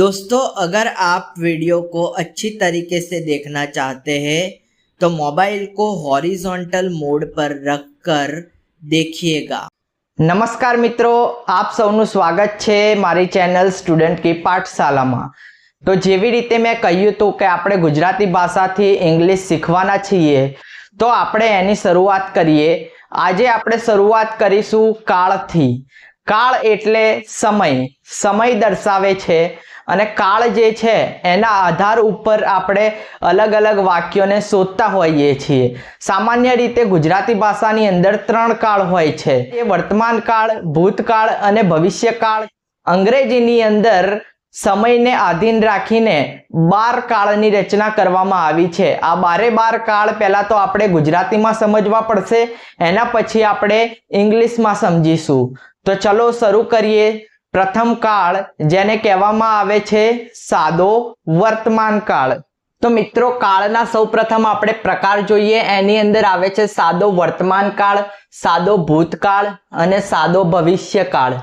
दोस्तों अगर आप वीडियो को अच्छी तरीके से देखना चाहते हैं तो मोबाइल को हॉरिजॉन्टल मोड पर रखकर देखिएगा નમસ્કાર મિત્રો આપ સૌનું સ્વાગત છે મારી ચેનલ સ્ટુડન્ટ કી પાઠશાલામાં તો જેવી રીતે મેં કહ્યું હતું કે આપણે ગુજરાતી ભાષાથી ઇંગ્લિશ શીખવાના છીએ તો આપણે એની શરૂઆત કરીએ આજે આપણે શરૂઆત કરીશું કાળથી કાળ એટલે સમય સમય દર્શાવે છે અને કાળ જે છે, એના આધાર ઉપર આપણે અલગ અલગ વાક્યોને શોધતા હોઈએ છીએ. સામાન્ય રીતે ગુજરાતી ભાષાની અંદર ત્રણ કાળ હોય છે. એ વર્તમાન કાળ, ભૂતકાળ અને ભવિષ્યકાળ. અંગ્રેજીની અંદર સમયને આધીન રાખીને બાર કાળની રચના કરવામાં આવી છે. આ બારે બાર કાળ પહેલાં તો આપણે ગુજરાતીમાં સમજવા પડશે. એના પછી આપણે ઇંગ્લિશમાં સમજીશું. તો ચલો શરૂ કરીએ. પ્રથમ કાળ જેને કહેવામાં આવે છે સાદો વર્તમાન કાળ. તો મિત્રો, કાળના સૌપ્રથમ આપણે પ્રકાર જોઈએ. એની અંદર આવે છે સાદો વર્તમાન કાળ, સાદો ભૂતકાળ અને સાદો ભવિષ્યકાળ.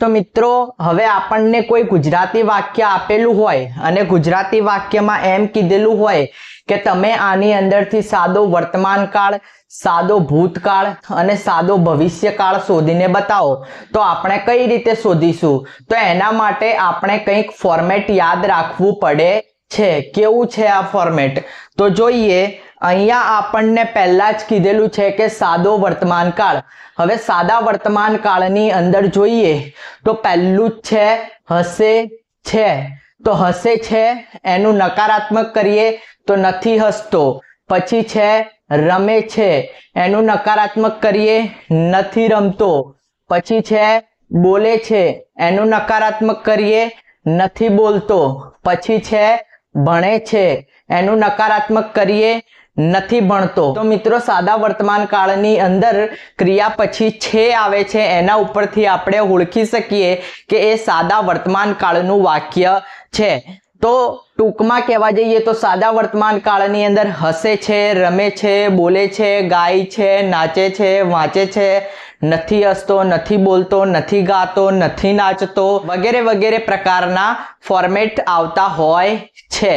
તો મિત્રો, હવે આપણને કોઈ ગુજરાતી વાક્ય આપેલું હોય અને ગુજરાતી વાક્યમાં એમ કીધેલું હોય કે તમે આની અંદરથી સાદો વર્તમાન કાળ, સાદો ભૂતકાળ અને સાદો ભવિષ્યકાળ શોધીને બતાવો. તો આપણે કઈ રીતે શોધીશું? તો એના માટે આપણે કંઈક ફોર્મેટ યાદ રાખવું પડે છે. કેવું છે આ ફોર્મેટ તો જોઈએ અહીંયા આપણને પહેલા જ કીધેલું છે કે સાદો વર્તમાન કાળ. હવે સાદા વર્તમાન કાળની અંદર જોઈએ તો પહેલું જ છે હશે છે. તો હશે છે એનું નકારાત્મક કરીએ તો નથી હસતો. પછી છે રમે છે એનું નકારાત્મક કરીએ નથી રમતો. પછી છે બોલે છે એનું નકારાત્મક કરીએ નથી બોલતો. પછી છે ભણે છે, એનું નકારાત્મક કરીએ નથી ભણતો. તો મિત્રો, સાદા વર્તમાન કાળની અંદર ક્રિયા પછી છે આવે છે, એના ઉપરથી આપણે ઓળખી શકીએ કે એ સાદા વર્તમાન કાળનું વાક્ય છે. તો ટૂંકમાં કહેવા જઈએ તો સાદા વર્તમાન કાળની અંદર હસે છે, રમે છે, બોલે છે, ગાય છે, નાચે છે, વાંચે છે. નથી હસતો, નથી બોલતો, નથી ગાતો, નથી નાચતો વગેરે વગેરે પ્રકારના ફોર્મેટ આવતા હોય છે.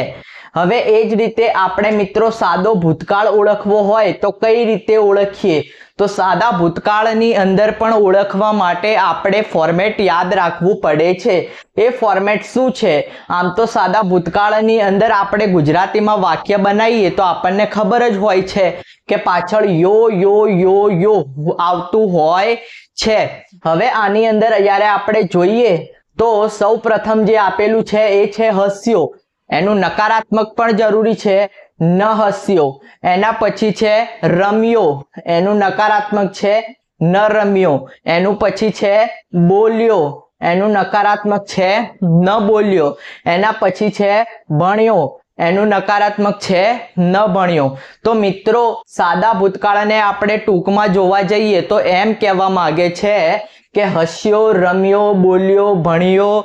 હવે એ જ રીતે આપણે મિત્રો સાદો ભૂતકાળ ઓળખવો હોય તો કઈ રીતે ઓળખીએ? તો સાદા ભૂતકાળની અંદર પણ ઓળખવા માટે આપણે ફોર્મેટ યાદ રાખવું પડે છે. એ ફોર્મેટ શું છે? આમ તો સાદા ભૂતકાળની અંદર આપણે ગુજરાતીમાં વાક્ય બનાવીએ તો આપણને ખબર જ હોય છે કે પાછળ યો યો યો યો આવતું હોય છે. હવે આની અંદર જ્યારે આપણે જોઈએ તો સૌ પ્રથમ જે આપેલું છે એ છે હસ્યો. એનું નકારાત્મક પણ જરૂરી છે, ન હસ્યો. એના પછી છે, રમ્યો. એનું નકારાત્મક છે, ન રમ્યો. એનું પછી છે, બોલ્યો. એનું નકારાત્મક છે, ન બોલ્યો. એના પછી છે, ભણ્યો. એનું નકારાત્મક છે, ન ભણ્યો. તો મિત્રો, સાદા ભૂતકાળને આપણે ટૂંકમાં જોવા જઈએ તો એમ કહેવા માંગે છે કે હસ્યો, રમ્યો, બોલ્યો, ભણ્યો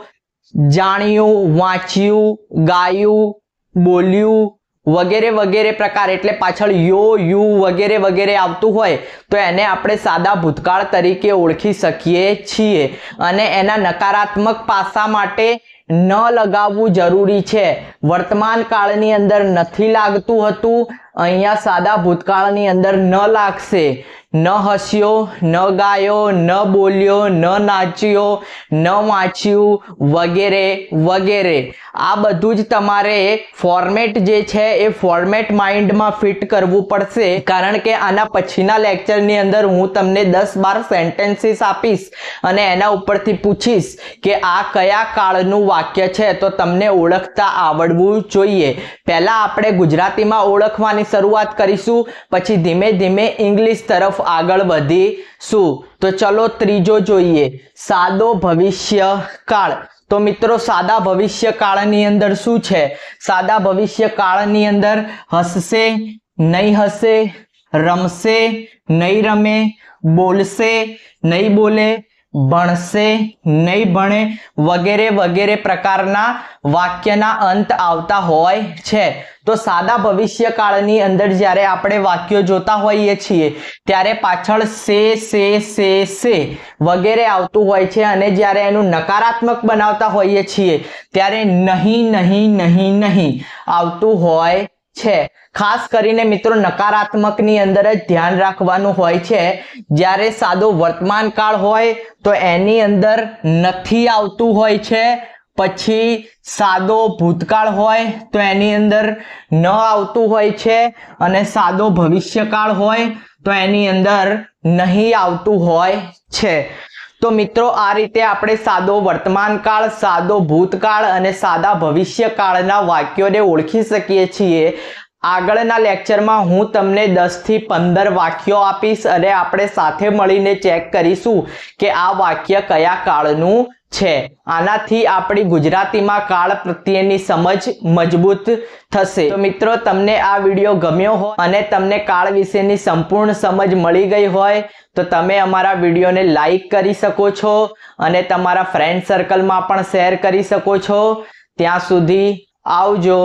જાણ્યું, વાંચ્યું, ગાયું, બોલ્યું વગેરે વગેરે પ્રકાર. એટલે પાછળ યો, યુ વગેરે વગેરે આવતું હોય તો એને આપણે સાદા ભૂતકાળ તરીકે ઓળખી શકીએ છીએ. અને એના નકારાત્મક પાસા માટે ન લગાવવું જરૂરી છે. વર્તમાન કાળની અંદર નથી લાગતું હતું. અહીંયા સાદા ભૂતકાળની અંદર ન લાગશે. ન હસ્યો, ન ગાયો, ન બોલ્યો, ન નાચ્યો, ન વાંચ્યું, વગેરે વગેરે. આ બધું જ તમારે ફોર્મેટ જે છે એ ફોર્મેટ માઇન્ડમાં ફિટ કરવું પડશે. કારણ કે આના પછીના લેક્ચરની અંદર હું તમને દસ બાર સેન્ટેન્સીસ આપીશ અને એના ઉપરથી પૂછીશ કે આ કયા કાળનું વાક્ય છે તો તમને ઓળખતા આવડવું જોઈએ. પહેલાં આપણે ગુજરાતીમાં ઓળખવાની શરૂઆત કરીશું, પછી ધીમે ધીમે ઇંગ્લિશ તરફ આગળ વધીશું તો ચલો ત્રીજો જોઈએ. સાદો ભવિષ્ય કાળ તો મિત્રો, સાદા ભવિષ્યકાળની અંદર શું છે? સાદા ભવિષ્યકાળની અંદર હસશે, નહીં હસે, રમશે, નહીં રમે, બોલશે, નહીં બોલે ભણશે નહીં ભણે વગેરે વગેરે પ્રકારના વાક્યના અંત આવતા હોય છે. તો સાદા ભવિષ્યકાળની અંદર જ્યારે આપણે વાક્યો જોતા હોઈએ છીએ, ત્યારે પાછળ સે સે સે સે વગેરે આવતું હોય છે અને જ્યારે એનું નકારાત્મક બનાવતા હોઈએ છીએ, ત્યારે નહીં નહીં નહીં નહીં આવતું હોય છે. ખાસ કરીને મિત્રો નકારાત્મકની અંદર જ ધ્યાન રાખવાનું હોય છે. જ્યારે સાદો વર્તમાન કાળ હોય તો એની અંદર નથી આવતું હોય છે. પછી સાદો ભૂતકાળ હોય તો એની અંદર ન આવતું હોય છે અને સાદો ભવિષ્યકાળ હોય તો એની અંદર નહીં આવતું હોય છે. તો મિત્રો, આ રીતે આપણે સાદો વર્તમાન કાળ સાદો ભૂતકાળ અને સાદા ભવિષ્યકાળના વાક્યોને ઓળખી શકીએ છીએ. આગળના લેક્ચરમાં હું તમને દસથી પંદર વાક્યો આપીશ અને આપણે સાથે મળીને ચેક કરીશું કે આ વાક્ય કયા કાળનું છે. આનાથી આપણી ગુજરાતીમાં કાળ પ્રત્યેની સમજ મજબૂત થશે. તો મિત્રો, તમને આ વીડિયો ગમ્યો હોય અને તમને કાળ વિશેની સંપૂર્ણ સમજ મળી ગઈ હોય, તો તમે અમારા વિડીયોને લાઈક કરી શકો છો અને તમારા ફ્રેન્ડ સર્કલમાં પણ શેર કરી શકો છો. ત્યાં સુધી આવજો.